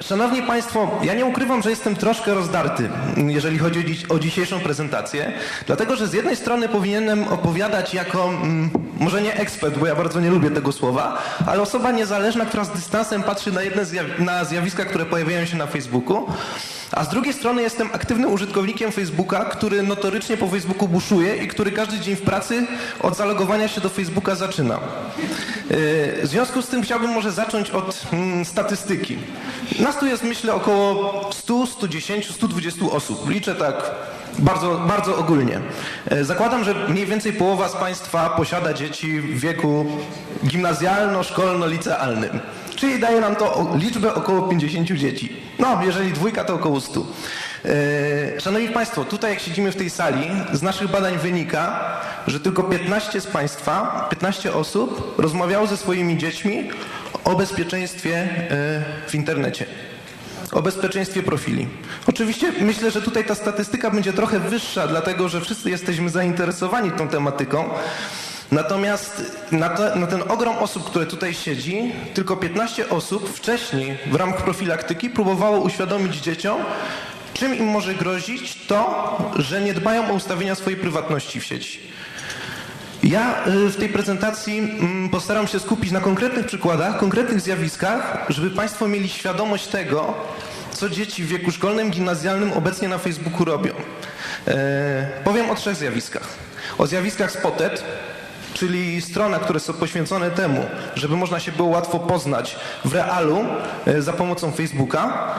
Szanowni Państwo, ja nie ukrywam, że jestem troszkę rozdarty, jeżeli chodzi o, dzisiejszą prezentację, dlatego że z jednej strony powinienem opowiadać jako, mm, może nie ekspert, bo ja bardzo nie lubię tego słowa, ale osoba niezależna, która z dystansem patrzy na jedne zjaw- na zjawiska, które pojawiają się na Facebooku, a z drugiej strony jestem aktywnym użytkownikiem Facebooka, który notorycznie po Facebooku buszuje i który każdy dzień w pracy od zalogowania się do Facebooka zaczyna. Yy, W związku z tym chciałbym może zacząć od mm, statystyki. Nas tu jest myślę około 100, 110, 120 osób. Liczę tak bardzo, bardzo ogólnie. Yy, Zakładam, że mniej więcej połowa z Państwa posiada dzieci w wieku gimnazjalno-szkolno-licealnym. Czyli daje nam to liczbę około 50 dzieci. No, jeżeli dwójka, to około 100. Yy, Szanowni Państwo, tutaj jak siedzimy w tej sali, z naszych badań wynika, że tylko 15 z Państwa, 15 osób rozmawiało ze swoimi dziećmi o bezpieczeństwie yy, w internecie. O bezpieczeństwie profili. Oczywiście myślę, że tutaj ta statystyka będzie trochę wyższa, dlatego że wszyscy jesteśmy zainteresowani tą tematyką. Natomiast na, te, na ten ogrom osób, które tutaj siedzi, tylko 15 osób wcześniej w ramach profilaktyki próbowało uświadomić dzieciom, czym im może grozić to, że nie dbają o ustawienia swojej prywatności w sieci. Ja y, w tej prezentacji mm, postaram się skupić na konkretnych przykładach, konkretnych zjawiskach, żeby Państwo mieli świadomość tego, co dzieci w wieku szkolnym, gimnazjalnym obecnie na Facebooku robią. E, powiem o trzech zjawiskach. O zjawiskach Spotted, czyli strona, które są poświęcone temu, żeby można się było łatwo poznać w realu e, za pomocą Facebooka.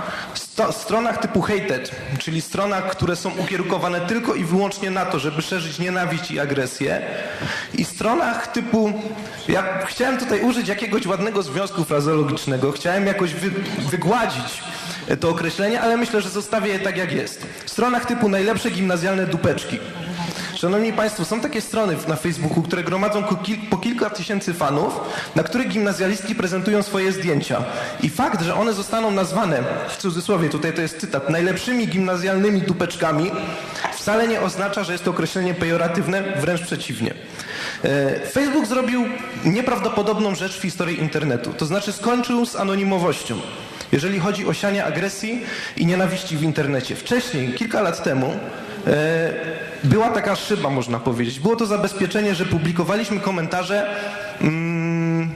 Sto, stronach typu hated, czyli stronach, które są ukierunkowane tylko i wyłącznie na to, żeby szerzyć nienawiść i agresję. I stronach typu, ja chciałem tutaj użyć jakiegoś ładnego związku frazeologicznego, chciałem jakoś wy, wygładzić to określenie, ale myślę, że zostawię je tak jak jest. Stronach typu najlepsze gimnazjalne dupeczki. Szanowni Państwo, są takie strony na Facebooku, które gromadzą po kilka tysięcy fanów, na których gimnazjalistki prezentują swoje zdjęcia. I fakt, że one zostaną nazwane, w cudzysłowie, tutaj to jest cytat, najlepszymi gimnazjalnymi dupeczkami, wcale nie oznacza, że jest to określenie pejoratywne, wręcz przeciwnie. E, Facebook zrobił nieprawdopodobną rzecz w historii internetu, to znaczy skończył z anonimowością jeżeli chodzi o sianie agresji i nienawiści w internecie. Wcześniej, kilka lat temu, e, była taka szyba, można powiedzieć. Było to zabezpieczenie, że publikowaliśmy komentarze mm,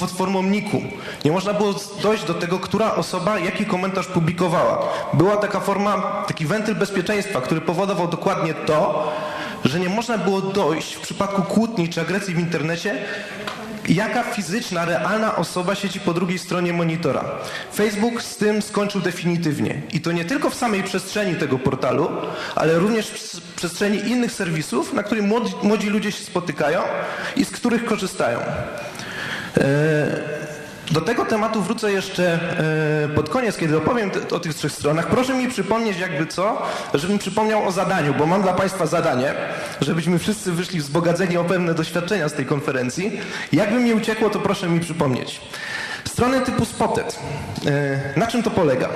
pod formą niku. Nie można było dojść do tego, która osoba jaki komentarz publikowała. Była taka forma, taki wentyl bezpieczeństwa, który powodował dokładnie to, że nie można było dojść w przypadku kłótni czy agresji w internecie jaka fizyczna, realna osoba siedzi po drugiej stronie monitora. Facebook z tym skończył definitywnie. I to nie tylko w samej przestrzeni tego portalu, ale również w przestrzeni innych serwisów, na których młodzi, młodzi ludzie się spotykają i z których korzystają. E, Do tego tematu wrócę jeszcze e, pod koniec, kiedy opowiem o tych trzech stronach. Proszę mi przypomnieć jakby co, żebym przypomniał o zadaniu, bo mam dla Państwa zadanie, żebyśmy wszyscy wyszli wzbogaceni o pewne doświadczenia z tej konferencji. Jakby mi uciekło, to proszę mi przypomnieć. Strony typu Spotted. E, Na czym to polega?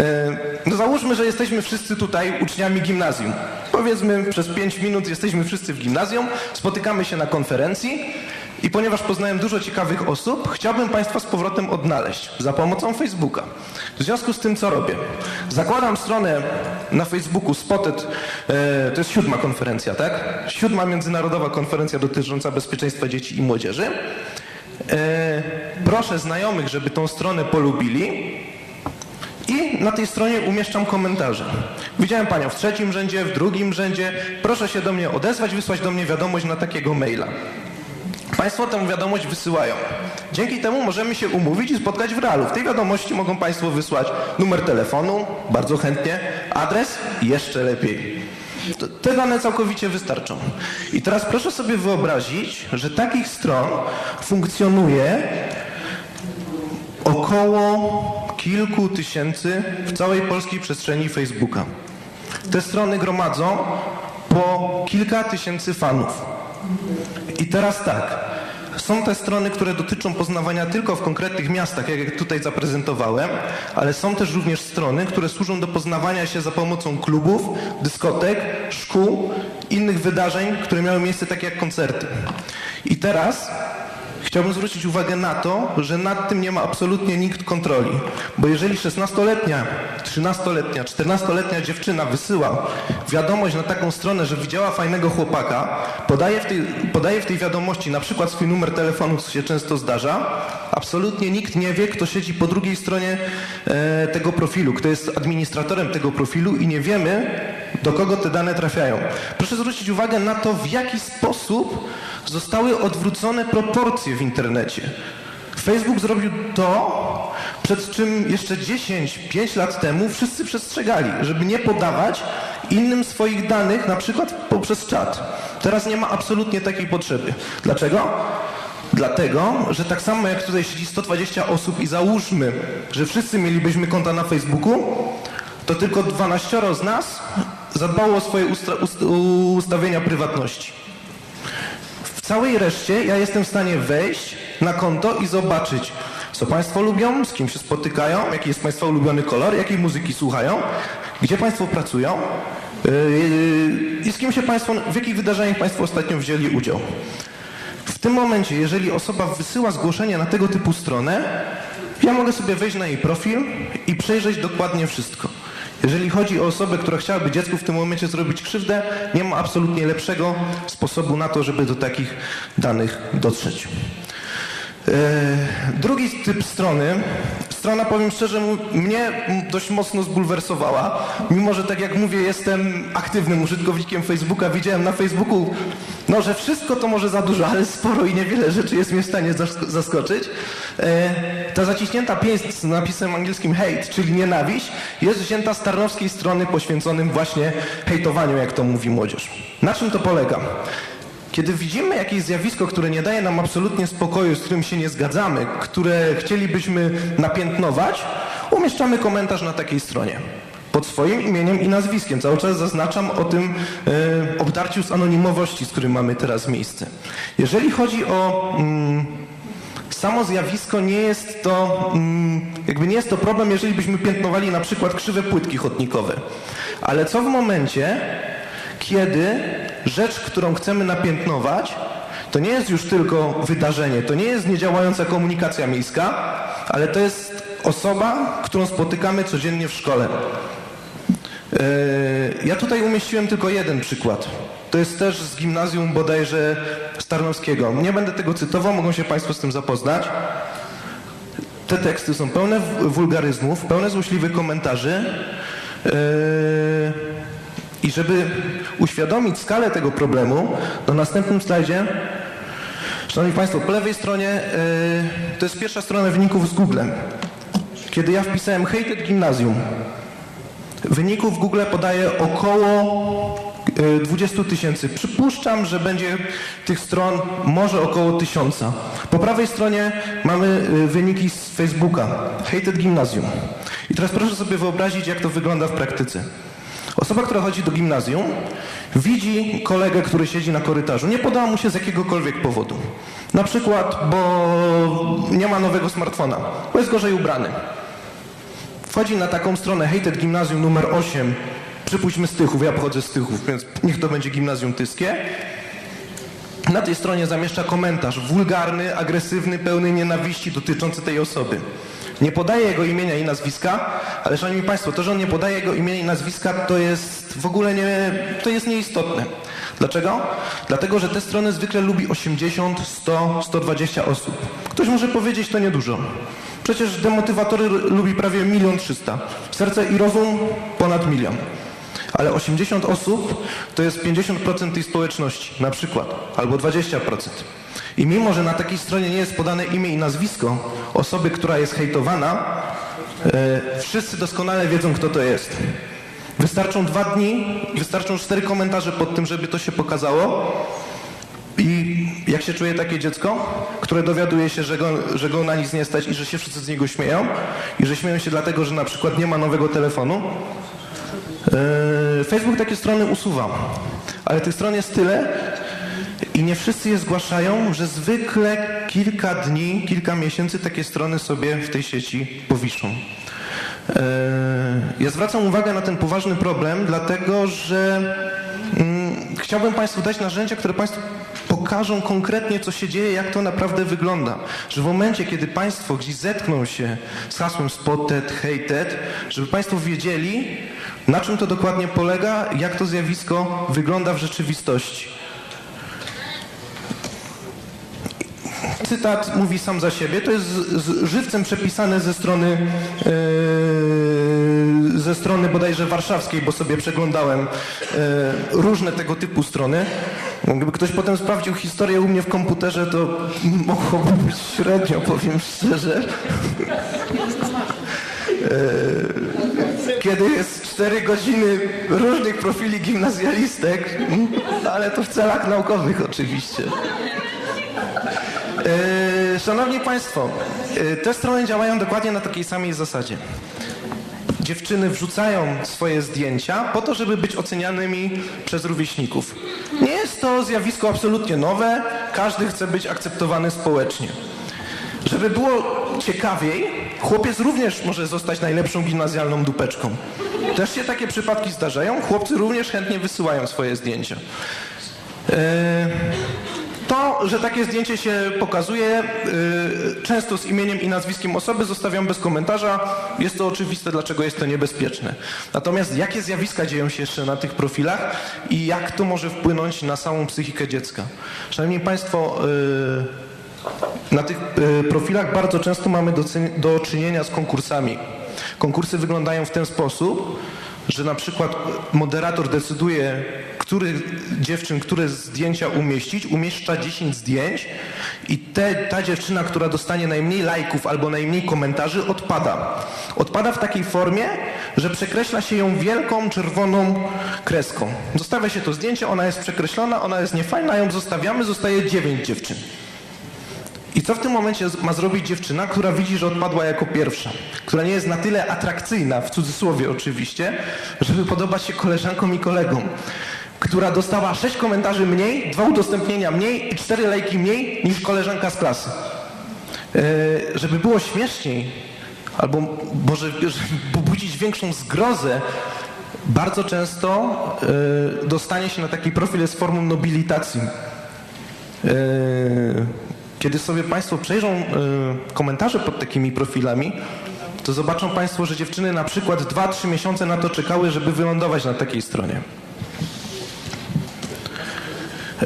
E, No załóżmy, że jesteśmy wszyscy tutaj uczniami gimnazjum. Powiedzmy, przez 5 minut jesteśmy wszyscy w gimnazjum, spotykamy się na konferencji i ponieważ poznałem dużo ciekawych osób, chciałbym Państwa z powrotem odnaleźć za pomocą Facebooka. W związku z tym, co robię? Zakładam stronę na Facebooku Spotted, e, to jest siódma konferencja, tak? Siódma międzynarodowa konferencja dotycząca bezpieczeństwa dzieci i młodzieży. E, Proszę znajomych, żeby tą stronę polubili, i na tej stronie umieszczam komentarze. Widziałem panią w trzecim rzędzie, w drugim rzędzie. Proszę się do mnie odezwać, wysłać do mnie wiadomość na takiego maila. Państwo tę wiadomość wysyłają. Dzięki temu możemy się umówić i spotkać w realu. W tej wiadomości mogą Państwo wysłać numer telefonu, bardzo chętnie, adres, jeszcze lepiej. Te dane całkowicie wystarczą. I teraz proszę sobie wyobrazić, że takich stron funkcjonuje około kilku tysięcy w całej polskiej przestrzeni Facebooka. Te strony gromadzą po kilka tysięcy fanów. I teraz tak. Są te strony, które dotyczą poznawania tylko w konkretnych miastach, jak tutaj zaprezentowałem, ale są też również strony, które służą do poznawania się za pomocą klubów, dyskotek, szkół, innych wydarzeń, które miały miejsce takie jak koncerty. I teraz chciałbym zwrócić uwagę na to, że nad tym nie ma absolutnie nikt kontroli. Bo jeżeli 16-letnia, 13-letnia, 14-letnia dziewczyna wysyła wiadomość na taką stronę, że widziała fajnego chłopaka, podaje w tej, podaje w tej wiadomości na przykład swój numer telefonu, co się często zdarza, absolutnie nikt nie wie, kto siedzi po drugiej stronie e, tego profilu, kto jest administratorem tego profilu i nie wiemy, do kogo te dane trafiają. Proszę zwrócić uwagę na to, w jaki sposób zostały odwrócone proporcje w internecie. Facebook zrobił to, przed czym jeszcze 10-5 lat temu wszyscy przestrzegali, żeby nie podawać innym swoich danych, na przykład poprzez czat. Teraz nie ma absolutnie takiej potrzeby. Dlaczego? Dlatego, że tak samo jak tutaj siedzi 120 osób i załóżmy, że wszyscy mielibyśmy konta na Facebooku, to tylko 12 z nas zadbało o swoje ustawienia prywatności. W całej reszcie ja jestem w stanie wejść na konto i zobaczyć, co Państwo lubią, z kim się spotykają, jaki jest Państwa ulubiony kolor, jakiej muzyki słuchają, gdzie Państwo pracują yy, i z kim się Państwo, w jakich wydarzeniach Państwo ostatnio wzięli udział. W tym momencie, jeżeli osoba wysyła zgłoszenie na tego typu stronę, ja mogę sobie wejść na jej profil i przejrzeć dokładnie wszystko. Jeżeli chodzi o osobę, która chciałaby dziecku w tym momencie zrobić krzywdę, nie ma absolutnie lepszego sposobu na to, żeby do takich danych dotrzeć. E, Drugi typ strony, strona powiem szczerze, mnie dość mocno zbulwersowała, mimo że tak jak mówię, jestem aktywnym użytkownikiem Facebooka, widziałem na Facebooku, no że wszystko to może za dużo, ale sporo i niewiele rzeczy jest mnie w stanie zask- zaskoczyć. E, Ta zaciśnięta pięść z napisem angielskim hate, czyli nienawiść, jest wzięta z tarnowskiej strony poświęconym właśnie hejtowaniu, jak to mówi młodzież. Na czym to polega? Kiedy widzimy jakieś zjawisko, które nie daje nam absolutnie spokoju, z którym się nie zgadzamy, które chcielibyśmy napiętnować, umieszczamy komentarz na takiej stronie. Pod swoim imieniem i nazwiskiem. Cały czas zaznaczam o tym e, obdarciu z anonimowości, z którym mamy teraz miejsce. Jeżeli chodzi o mm, samo zjawisko, nie jest to mm, jakby nie jest to problem, jeżeli byśmy piętnowali na przykład krzywe płytki chodnikowe. Ale co w momencie, kiedy rzecz, którą chcemy napiętnować, to nie jest już tylko wydarzenie, to nie jest niedziałająca komunikacja miejska, ale to jest osoba, którą spotykamy codziennie w szkole. Yy, Ja tutaj umieściłem tylko jeden przykład. To jest też z gimnazjum bodajże Starnowskiego. Nie będę tego cytował, mogą się Państwo z tym zapoznać. Te teksty są pełne wulgaryzmów, pełne złośliwych komentarzy. Yy, I żeby uświadomić skalę tego problemu, na następnym slajdzie, Szanowni Państwo, po lewej stronie yy, to jest pierwsza strona wyników z Googlem. Kiedy ja wpisałem hated gimnazjum, Wyników Google podaje około 20 tysięcy. Przypuszczam, że będzie tych stron może około tysiąca. Po prawej stronie mamy e, wyniki z Facebooka. Hated Gimnazjum. I teraz proszę sobie wyobrazić, jak to wygląda w praktyce. Osoba, która chodzi do gimnazjum, widzi kolegę, który siedzi na korytarzu. Nie podoba mu się z jakiegokolwiek powodu. Na przykład, bo nie ma nowego smartfona, bo jest gorzej ubrany. Wchodzi na taką stronę Hated Gimnazjum numer 8. Przypuśćmy z Tychów, ja pochodzę z Tychów, więc niech to będzie gimnazjum tyskie. Na tej stronie zamieszcza komentarz wulgarny, agresywny, pełny nienawiści dotyczący tej osoby. Nie podaje jego imienia i nazwiska, ale szanowni Państwo, to, że on nie podaje jego imienia i nazwiska, to jest w ogóle nie, to jest nieistotne. Dlaczego? Dlatego, że te strony zwykle lubi 80, 100, 120 osób. Ktoś może powiedzieć, to niedużo. Przecież demotywatory lubi prawie milion trzysta. Serce i rozum ponad milion. Ale 80 osób to jest 50% tej społeczności, na przykład, albo 20%. I mimo, że na takiej stronie nie jest podane imię i nazwisko osoby, która jest hejtowana, e, wszyscy doskonale wiedzą, kto to jest. Wystarczą dwa dni wystarczą cztery komentarze pod tym, żeby to się pokazało. I jak się czuje takie dziecko, które dowiaduje się, że go, że go na nic nie stać i że się wszyscy z niego śmieją i że śmieją się dlatego, że na przykład nie ma nowego telefonu? Yy, Facebook takie strony usuwa, ale tych stron jest tyle i nie wszyscy je zgłaszają, że zwykle kilka dni, kilka miesięcy takie strony sobie w tej sieci powiszą. Yy, Ja zwracam uwagę na ten poważny problem, dlatego że mm, chciałbym Państwu dać narzędzia, które Państwu pokażą, konkretnie, co się dzieje, jak to naprawdę wygląda. Że w momencie, kiedy Państwo gdzieś zetkną się z hasłem spotted, hated, żeby Państwo wiedzieli, na czym to dokładnie polega, jak to zjawisko wygląda w rzeczywistości. Cytat mówi sam za siebie. To jest z, z żywcem przepisane ze strony, yy, ze strony bodajże warszawskiej, bo sobie przeglądałem yy, różne tego typu strony. Gdyby ktoś potem sprawdził historię u mnie w komputerze, to mogłoby być średnio, powiem szczerze. Yy, Kiedy jest 4 godziny różnych profili gimnazjalistek, ale to w celach naukowych oczywiście. E, Szanowni Państwo, e, te strony działają dokładnie na takiej samej zasadzie. Dziewczyny wrzucają swoje zdjęcia po to, żeby być ocenianymi przez rówieśników. Nie jest to zjawisko absolutnie nowe, każdy chce być akceptowany społecznie. Żeby było ciekawiej, chłopiec również może zostać najlepszą gimnazjalną dupeczką. Też się takie przypadki zdarzają, chłopcy również chętnie wysyłają swoje zdjęcia. E, To, że takie zdjęcie się pokazuje, y, często z imieniem i nazwiskiem osoby, zostawiam bez komentarza. Jest to oczywiste, dlaczego jest to niebezpieczne. Natomiast jakie zjawiska dzieją się jeszcze na tych profilach i jak to może wpłynąć na samą psychikę dziecka? Szanowni Państwo, y, na tych y, profilach bardzo często mamy do, czynienia z konkursami. Konkursy wyglądają w ten sposób, że na przykład moderator decyduje, który dziewczyn, które zdjęcia umieścić, umieszcza 10 zdjęć i te, ta dziewczyna, która dostanie najmniej lajków albo najmniej komentarzy, odpada. Odpada w takiej formie, że przekreśla się ją wielką czerwoną kreską. Zostawia się to zdjęcie, ona jest przekreślona, ona jest niefajna, ją zostawiamy, zostaje 9 dziewczyn. Co w tym momencie ma zrobić dziewczyna, która widzi, że odpadła jako pierwsza, która nie jest na tyle atrakcyjna, w cudzysłowie oczywiście, żeby podobać się koleżankom i kolegom, która dostała sześć komentarzy mniej, dwa udostępnienia mniej i cztery lajki mniej niż koleżanka z klasy. E, żeby było śmieszniej, albo może żeby pobudzić większą zgrozę, bardzo często e, dostanie się na taki profil z formą nobilitacji. E, Kiedy sobie Państwo przejrzą e, komentarze pod takimi profilami, to zobaczą Państwo, że dziewczyny na przykład 2-3 miesiące na to czekały, żeby wylądować na takiej stronie.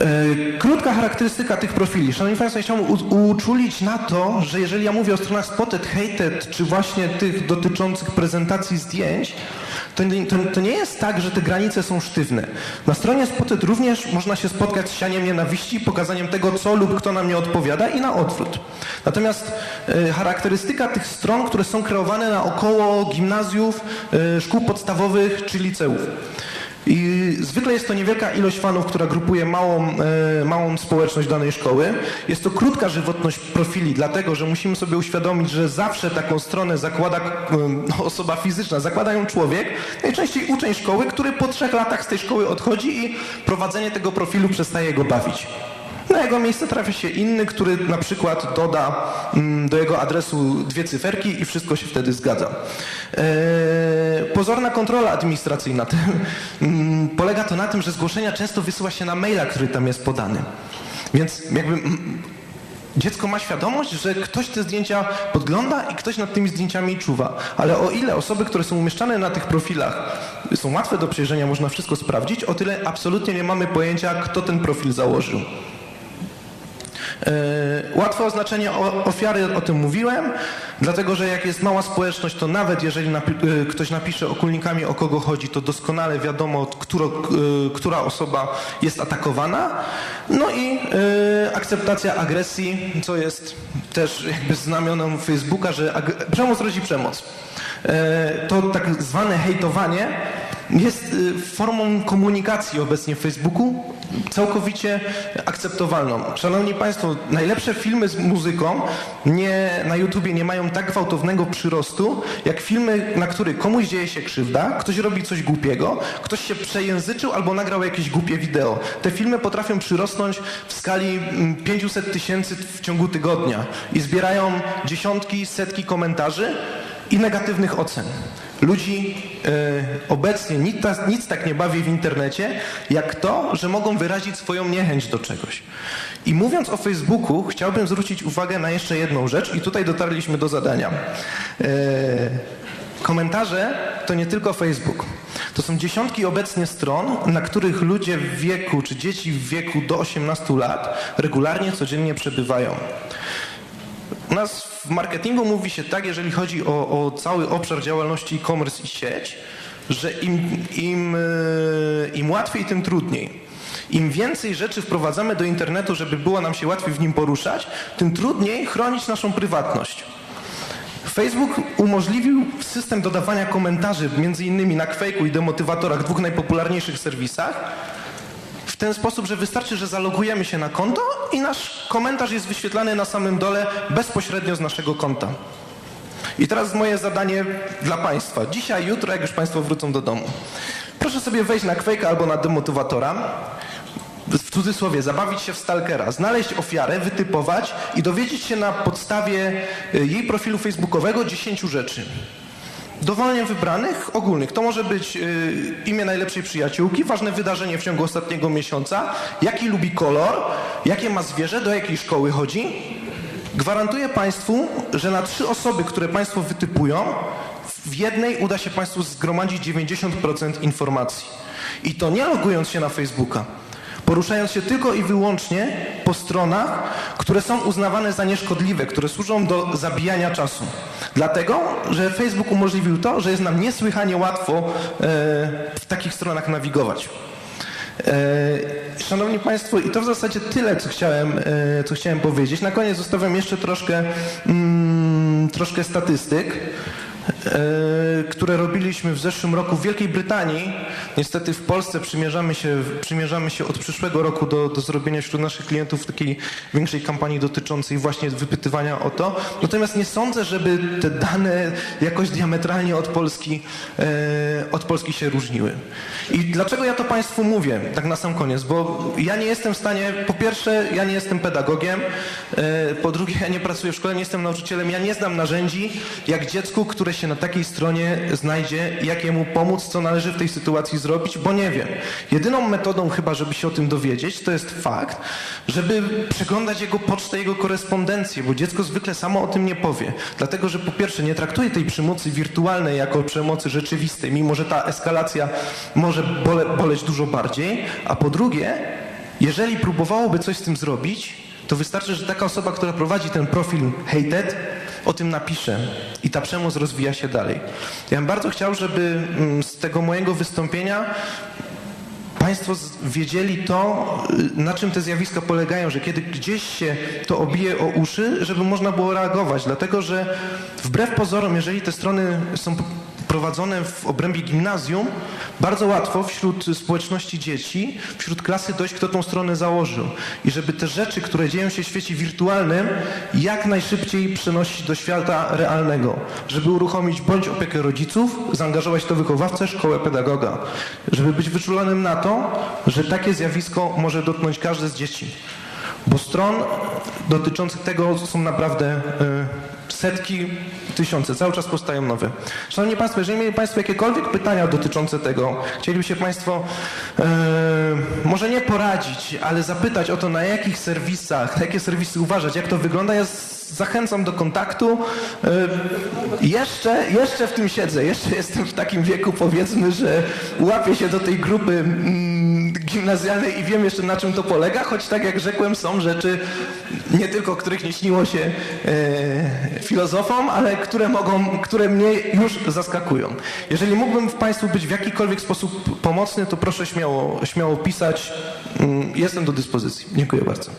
E, Krótka charakterystyka tych profili. Szanowni Państwo, ja chciałbym uczulić na to, że jeżeli ja mówię o stronach spotted, hated, czy właśnie tych dotyczących prezentacji zdjęć, to to, to nie jest tak, że te granice są sztywne. Na stronie spotted również można się spotkać z sianiem nienawiści, pokazaniem tego, co lub kto nam nie odpowiada i na odwrót. Natomiast e, charakterystyka tych stron, które są kreowane naokoło gimnazjów, e, szkół podstawowych czy liceów. I zwykle jest to niewielka ilość fanów, która grupuje małą, e, małą społeczność danej szkoły. Jest to krótka żywotność profili, dlatego że musimy sobie uświadomić, że zawsze taką stronę zakłada e, no, osoba fizyczna, zakłada ją człowiek, najczęściej uczeń szkoły, który po trzech latach z tej szkoły odchodzi i prowadzenie tego profilu przestaje go bawić. Na jego miejsce trafia się inny, który na przykład doda mm, do jego adresu dwie cyferki i wszystko się wtedy zgadza. Eee, pozorna kontrola administracyjna. Mm, Polega to na tym, że zgłoszenia często wysyła się na maila, który tam jest podany. Więc jakby mm, dziecko ma świadomość, że ktoś te zdjęcia podgląda i ktoś nad tymi zdjęciami czuwa. Ale o ile osoby, które są umieszczane na tych profilach są łatwe do przejrzenia, można wszystko sprawdzić, o tyle absolutnie nie mamy pojęcia, kto ten profil założył. E, Łatwe oznaczenie ofiary, o tym mówiłem, dlatego że jak jest mała społeczność, to nawet jeżeli e, ktoś napisze okulnikami o kogo chodzi, to doskonale wiadomo, któro, k- e, która osoba jest atakowana. No i akceptacja agresji, co jest też jakby znamionem Facebooka, że przemoc rodzi przemoc. To tak zwane hejtowanie jest y, formą komunikacji obecnie w Facebooku całkowicie akceptowalną. Szanowni Państwo, najlepsze filmy z muzyką nie, na YouTubie nie mają tak gwałtownego przyrostu, jak filmy, na których komuś dzieje się krzywda, ktoś robi coś głupiego, ktoś się przejęzyczył albo nagrał jakieś głupie wideo. Te filmy potrafią przyrosnąć w skali mm, 500 tysięcy w ciągu tygodnia i zbierają dziesiątki, setki komentarzy i negatywnych ocen. Ludzi e, obecnie nic, nic tak nie bawi w internecie, jak to, że mogą wyrazić swoją niechęć do czegoś. I mówiąc o Facebooku, chciałbym zwrócić uwagę na jeszcze jedną rzecz i tutaj dotarliśmy do zadania. E, komentarze to nie tylko Facebook. To są dziesiątki obecnie stron, na których ludzie w wieku, czy dzieci w wieku do 18 lat regularnie, codziennie przebywają. U nas w marketingu mówi się tak, jeżeli chodzi o, o cały obszar działalności e-commerce i sieć, że im, im, e, im łatwiej, tym trudniej. Im więcej rzeczy wprowadzamy do internetu, żeby było nam się łatwiej w nim poruszać, tym trudniej chronić naszą prywatność. Facebook umożliwił system dodawania komentarzy, między innymi na Quake'u i demotywatorach, dwóch najpopularniejszych serwisach, w ten sposób, że wystarczy, że zalogujemy się na konto i nasz komentarz jest wyświetlany na samym dole bezpośrednio z naszego konta. I teraz moje zadanie dla Państwa. Dzisiaj, jutro, jak już Państwo wrócą do domu. Proszę sobie wejść na Quake'a albo na demotywatora, w cudzysłowie, zabawić się w stalkera, znaleźć ofiarę, wytypować i dowiedzieć się na podstawie y, jej profilu facebookowego 10 rzeczy. Dowolnie wybranych, ogólnych. To może być y, imię najlepszej przyjaciółki, ważne wydarzenie w ciągu ostatniego miesiąca, jaki lubi kolor, jakie ma zwierzę, do jakiej szkoły chodzi. Gwarantuję Państwu, że na trzy osoby, które Państwo wytypują, w jednej uda się Państwu zgromadzić 90% informacji. I to nie logując się na Facebooka poruszając się tylko i wyłącznie po stronach, które są uznawane za nieszkodliwe, które służą do zabijania czasu. Dlatego, że Facebook umożliwił to, że jest nam niesłychanie łatwo e, w takich stronach nawigować. E, Szanowni Państwo, i to w zasadzie tyle, co chciałem, e, co chciałem powiedzieć. Na koniec zostawiam jeszcze troszkę, mm, troszkę statystyk które robiliśmy w zeszłym roku w Wielkiej Brytanii. Niestety w Polsce przymierzamy się, przymierzamy się od przyszłego roku do, do zrobienia wśród naszych klientów takiej większej kampanii dotyczącej właśnie wypytywania o to. Natomiast nie sądzę, żeby te dane jakoś diametralnie od Polski, e, od Polski się różniły. I dlaczego ja to Państwu mówię, tak na sam koniec? Bo ja nie jestem w stanie, po pierwsze, ja nie jestem pedagogiem, e, po drugie, ja nie pracuję w szkole, nie jestem nauczycielem, ja nie znam narzędzi, jak dziecku, które się na takiej stronie znajdzie, jak jemu pomóc, co należy w tej sytuacji zrobić, bo nie wiem. Jedyną metodą chyba, żeby się o tym dowiedzieć, to jest fakt, żeby przeglądać jego pocztę, jego korespondencję, bo dziecko zwykle samo o tym nie powie. Dlatego, że po pierwsze nie traktuje tej przemocy wirtualnej jako przemocy rzeczywistej, mimo że ta eskalacja może bole, boleć dużo bardziej, a po drugie, jeżeli próbowałoby coś z tym zrobić, to wystarczy, że taka osoba, która prowadzi ten profil hated, o tym napisze i ta przemoc rozwija się dalej. Ja bym bardzo chciał, żeby mm, z tego mojego wystąpienia Państwo wiedzieli to, y, na czym te zjawiska polegają, że kiedy gdzieś się to obije o uszy, żeby można było reagować, dlatego że wbrew pozorom, jeżeli te strony są prowadzone w obrębie gimnazjum, bardzo łatwo wśród społeczności dzieci, wśród klasy dojść, kto tą stronę założył. I żeby te rzeczy, które dzieją się w świecie wirtualnym, jak najszybciej przenosić do świata realnego. Żeby uruchomić bądź opiekę rodziców, zaangażować to wychowawcę, szkołę pedagoga. Żeby być wyczulonym na to, że takie zjawisko może dotknąć każde z dzieci. Bo stron dotyczących tego są naprawdę y, setki, tysiące. Cały czas powstają nowe. Szanowni Państwo, jeżeli mieli Państwo jakiekolwiek pytania dotyczące tego, chcieliby się Państwo e, może nie poradzić, ale zapytać o to, na jakich serwisach, na jakie serwisy uważać, jak to wygląda, ja zachęcam do kontaktu. E, jeszcze, jeszcze w tym siedzę, jeszcze jestem w takim wieku, powiedzmy, że łapię się do tej grupy mm, gimnazjalnej i wiem jeszcze na czym to polega, choć tak jak rzekłem, są rzeczy nie tylko, których nie śniło się e, filozofom, ale które mogą, które mnie już zaskakują. Jeżeli mógłbym w Państwu być w jakikolwiek sposób pomocny, to proszę śmiało, śmiało pisać. Mm, Jestem do dyspozycji. Dziękuję bardzo.